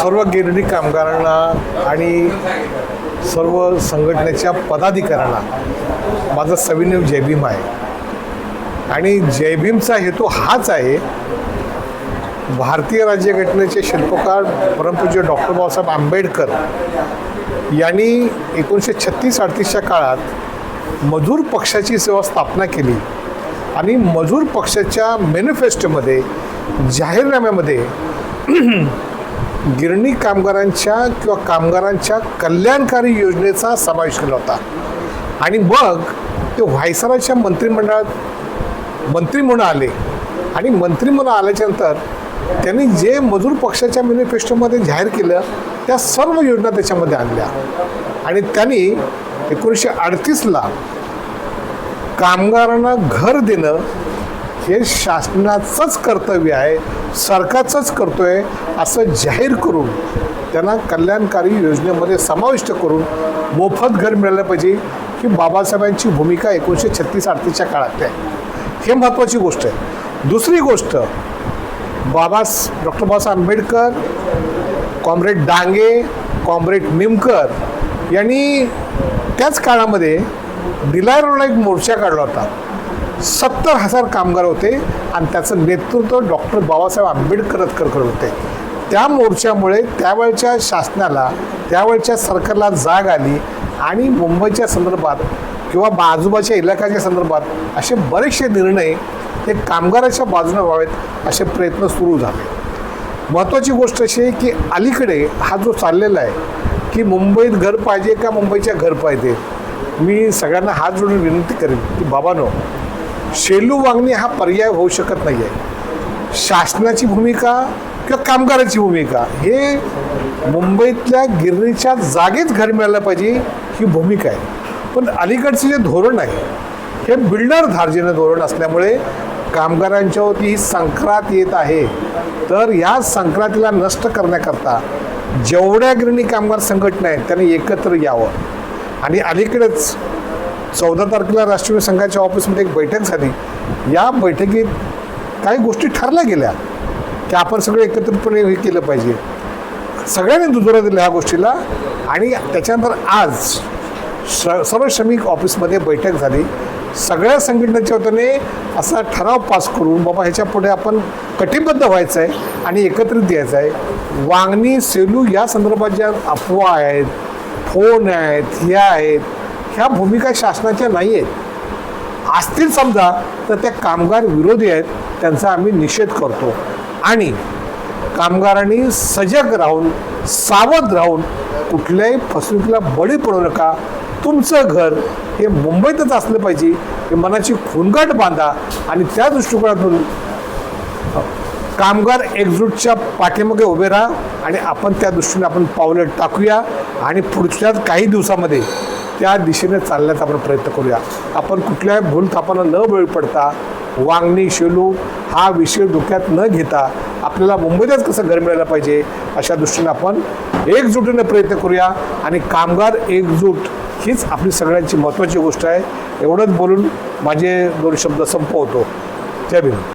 सर्व गिरणी कामगारांना आणि सर्व संघटनेच्या पदाधिकाऱ्यांना माझा सविनय जयभीम आहे. आणि जयभीमचा हेतू हाच आहे भारतीय राज्यघटनेचे शिल्पकार परमपूज्य डॉक्टर बाबासाहेब आंबेडकर यांनी एकोणीसशे छत्तीस अडतीसच्या काळात मजूर पक्षाची सेवा स्थापना केली आणि मजूर पक्षाच्या मॅनिफेस्टोमध्ये जाहीरनाम्यामध्ये गिरणी कामगारांच्या किंवा कामगारांच्या कल्याणकारी योजनेचा समावेश केला होता. आणि मग ते व्हायसराच्या मंत्रिमंडळात मंत्री म्हणून आले. आणि मंत्री म्हणून आल्याच्यानंतर त्यांनी जे मजूर पक्षाच्या मॅनिफेस्टोमध्ये जाहीर केलं त्या सर्व योजना त्याच्यामध्ये आणल्या. आणि त्यांनी एकोणीसशे अडतीसला कामगारांना घर देणं हे शासनाचंच कर्तव्य आहे सरकारचंच करतो आहे असं जाहीर करून त्यांना कल्याणकारी योजनेमध्ये समाविष्ट करून मोफत घर मिळालं पाहिजे ही बाबासाहेबांची भूमिका एकोणीसशे छत्तीस अडतीसच्या काळात आहे. हे महत्त्वाची गोष्ट आहे. दुसरी गोष्ट बाबास doctor Babasaheb Ambedkar comrade Dange comrade Nimkar यांनी त्याच काळामध्ये डिलायरोला एक मोर्चा काढला होता. सत्तर हजार कामगार होते आणि त्याचं नेतृत्व डॉक्टर बाबासाहेब आंबेडकरच करत होते. त्या मोर्चामुळे त्यावेळच्या शासनाला त्यावेळच्या सरकारला जाग आली आणि मुंबईच्या संदर्भात किंवा आजूबाजूच्या इलाक्याच्या संदर्भात असे बरेचसे निर्णय हे कामगाराच्या बाजूने व्हावेत असे प्रयत्न सुरू झाले. महत्त्वाची गोष्ट अशी आहे की अलीकडे हा जो चाललेला आहे की मुंबईत घर पाहिजे का मुंबईच्या घर पाहिजे? मी सगळ्यांना हात जोडून विनंती करेन की बाबानो शेलू वागणे हा पर्याय होऊ शकत नाही आहे शासनाची भूमिका किंवा कामगाराची भूमिका हे मुंबईतल्या गिरणीच्या जागेत घर मिळालं पाहिजे ही भूमिका आहे. पण अलीकडचे जे धोरण आहे हे बिल्डर धार्जिनं धोरण असल्यामुळे कामगारांच्यावरती ही संक्रांत येत आहे. तर या संक्रांतीला नष्ट करण्याकरता जेवढ्या गिरणी कामगार संघटना आहेत त्यांनी एकत्र यावं. आणि अलीकडेच चौदा तारखेला राष्ट्रीय संघाच्या ऑफिसमध्ये एक बैठक झाली. या बैठकीत काही गोष्टी ठरल्या गेल्या की आपण सगळे एकत्रितपणे हे केलं पाहिजे. सगळ्यांनी दुजोरा दिला ह्या गोष्टीला आणि त्याच्यानंतर आज श सर्व श्रमिक ऑफिसमध्ये बैठक झाली. सगळ्या संघटनेच्या वतीने असा ठराव पास करून बाबा ह्याच्या पुढे आपण कटिबद्ध व्हायचं आहे आणि एकत्रित द्यायचं आहे वांगणी सेलू या संदर्भात ज्या अफवा आहेत फोन आहेत ह्या आहेत ह्या भूमिका शासनाच्या नाही आहेत असतील समजा तर त्या कामगार विरोधी आहेत त्यांचा आम्ही निषेध करतो. आणि कामगारांनी सजग राहून सावध राहून कुठल्याही फसवणुकीला बळी पडू नका. तुमचं घर हे मुंबईतच असलं पाहिजे हे मनाची खुणगाट बांधा आणि त्या दृष्टिकोनातून कामगार एकजूटच्या पाठीमागे उभे राहा आणि आपण त्या दृष्टीने आपण पावलं टाकूया. आणि पुढच्या काही दिवसामध्ये त्या दिशेने चालण्याचा आपण प्रयत्न करूया. आपण कुठल्याही भूलथापांना न बळी पडता वांगणी शेलू हा विषय डोक्यात न घेता आपल्याला मुंबईतच कसं घर मिळायला पाहिजे अशा दृष्टीने आपण एकजुटीने प्रयत्न करूया. आणि कामगार एकजूट हीच आपली सगळ्यांची महत्त्वाची गोष्ट आहे. एवढंच बोलून माझे दोन शब्द संपवतो. जय भीम.